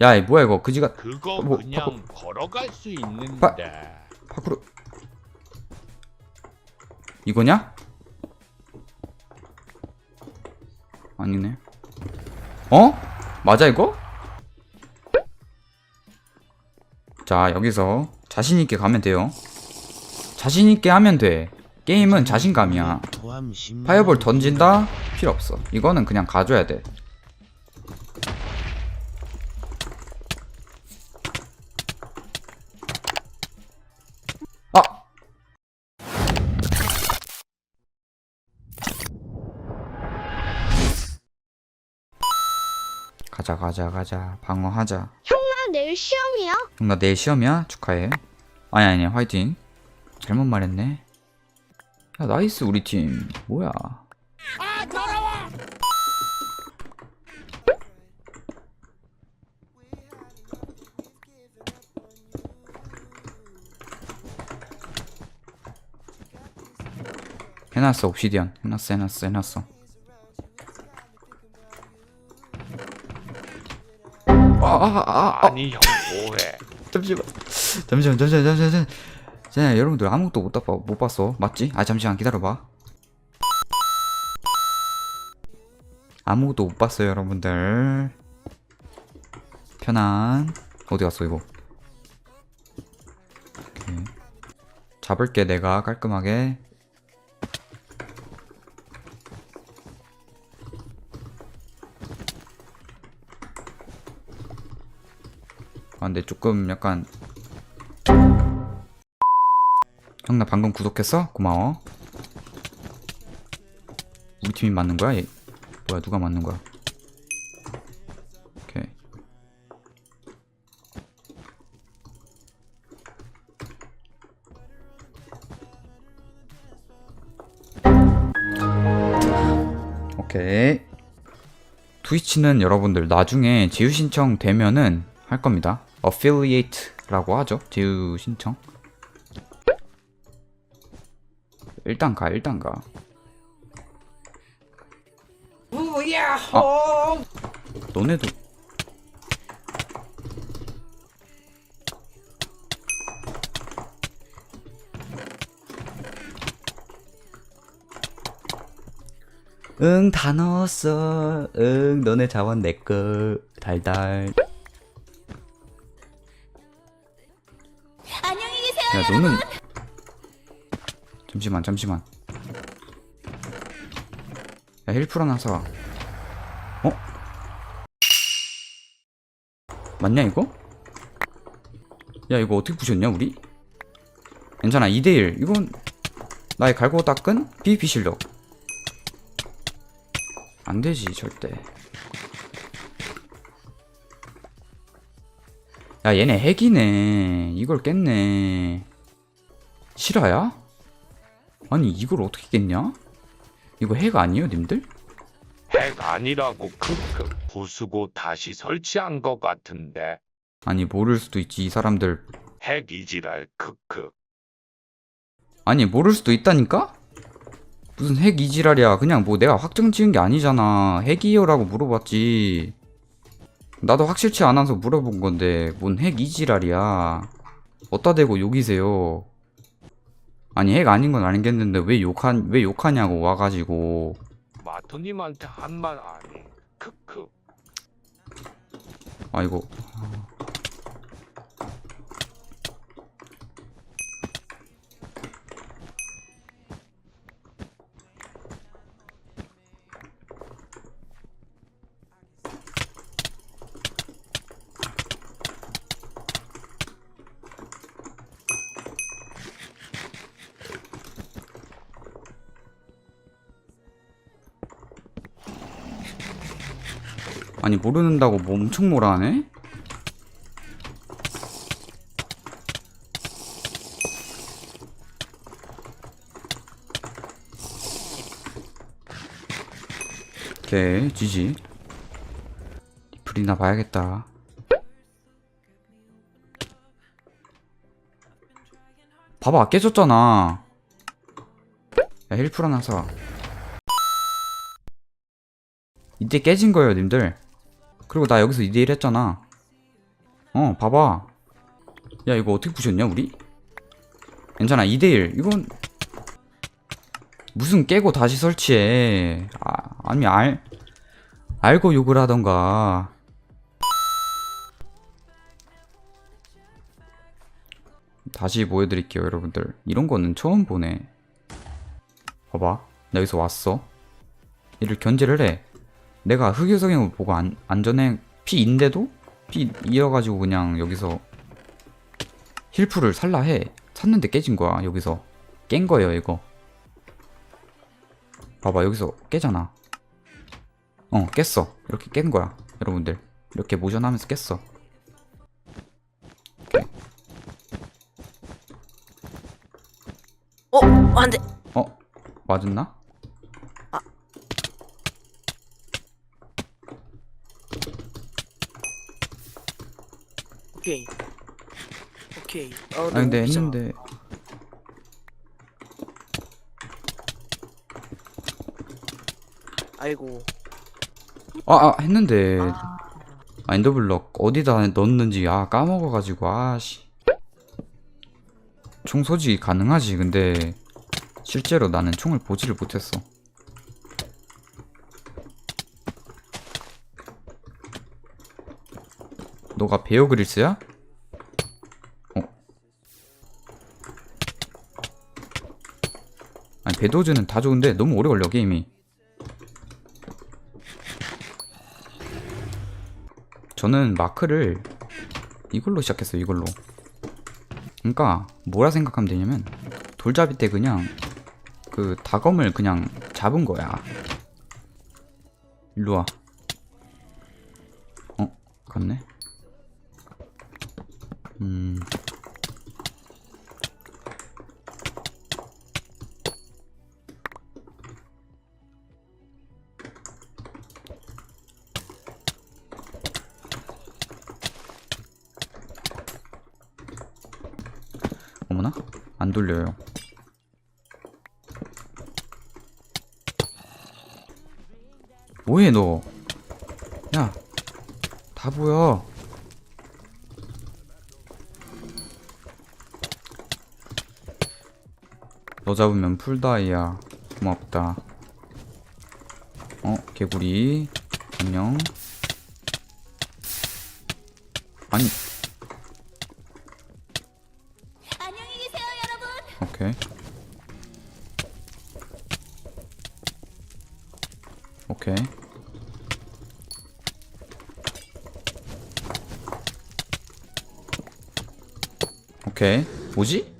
야, 이 뭐야 이거 그지가 그거 뭐, 그냥 걸어갈 수 있는데 바- 파쿠르 이거냐? 아니네. 어? 맞아 이거? 자 여기서 자신 있게 가면 돼요. 자신 있게 하면 돼. 게임은 자신감이야. 파이어볼 던진다? 필요 없어. 이거는 그냥 가져야 돼. 가자 가자 가자. 방어하자. 나 내일 시험이야. 형나 내일 시험이야? 축하해. 아니 아니 화이팅. 잘못 말했네. 야 나이스 우리 팀. 뭐야? 해놨어 옵시디언. 해놨어 해놨어 해놨어 아, 아니 형 뭐해. 잠시만. 잠시만 잠시만 잠시만 잠시만. 자 여러분들 아무것도 못, 봤, 못 봤어. 맞지? 아 잠시만 기다려봐. 아무것도 못 봤어요 여러분들. 편안. 어디 갔어 이거? 오케이. 잡을게 내가 깔끔하게 근데 조금 약간 형 나 방금 구독했어? 고마워 우리 팀이 맞는 거야? 얘 뭐야 누가 맞는 거야 오케이 오케이 트위치는 여러분들 나중에 제휴 신청 되면은 할 겁니다. Affiliate라고 하죠. 제휴 신청. 일단 가, 일단 가. 아, 너네도 응, 다 넣었어. 응, 너네 자원 내꺼. 달달. 야, 너는. 잠시만, 잠시만. 야, 힐프 하나 사. 어? 맞냐, 이거? 야, 이거 어떻게 부셨냐, 우리? 괜찮아, 2대1. 이건 나의 갈고 닦은 PVP 실력. 안 되지, 절대. 야, 얘네 핵이네. 이걸 깼네. 실화야? 아니, 이걸 어떻게 깼냐? 이거 핵 아니에요, 님들? 핵 아니라고 크크 부수고 다시 설치한 것 같은데 아니, 모를 수도 있지, 이 사람들. 핵 이지랄 크크 아니, 모를 수도 있다니까? 무슨 핵 이지랄이야. 그냥 뭐 내가 확정 지은 게 아니잖아. 핵이요라고 물어봤지. 나도 확실치 않아서 물어본 건데, 뭔 핵 이지랄이야. 어따 대고 욕이세요. 아니, 핵 아닌 건 알겠는데, 왜 욕한, 왜 욕하냐고, 와가지고. 마토님한테 한말 아니 크크 아이고. 아니 모르는다고 뭐 엄청 뭐라 하네? 오케이 지지. 리플이나 봐야겠다. 봐봐 깨졌잖아. 야 힐플 하나 사. 이때 깨진 거예요 님들 그리고 나 여기서 2대1 했잖아. 어 봐봐. 야 이거 어떻게 부셨냐 우리? 괜찮아 2대1 이건 무슨 깨고 다시 설치해. 아, 아니 알 알고 욕을 하던가. 다시 보여드릴게요 여러분들. 이런 거는 처음 보네. 봐봐. 나 여기서 왔어. 얘를 견제를 해 내가 흑유 성형을 보고 안, 안전해. P인데도? P 이어가지고 그냥 여기서 힐프를 살라 해. 샀는데 깨진 거야 여기서. 깬 거예요 이거. 봐봐 여기서 깨잖아. 어 깼어. 이렇게 깬 거야 여러분들. 이렇게 모션하면서 깼어. 어, 안 돼. 어 맞았나? 오케이. 오케이. 어, 아 근데 너무 했는데. 아이고. 아, 아 했는데. 아, 아, 엔더블럭 어디다 넣었는지 아 까먹어가지고 아씨. 총 소지 가능하지 근데. 실제로 나는 총을 보지를 못했어 너가 베어 그릴스야? 어. 아니 배도즈는 다 좋은데 너무 오래 걸려 게임이. 저는 마크를 이걸로 시작했어요 이걸로. 그러니까 뭐라 생각하면 되냐면 돌잡이 때 그냥 그 다검을 그냥 잡은 거야. 일로와. 어? 갔네 음. 어머나? 안 돌려요. 뭐해 너? 야 다 보여 너 잡으면 풀다이야 고맙다 어 개구리 안녕 아니 안녕히 계세요, 여러분. 오케이. 오케이. 오케이. 뭐지?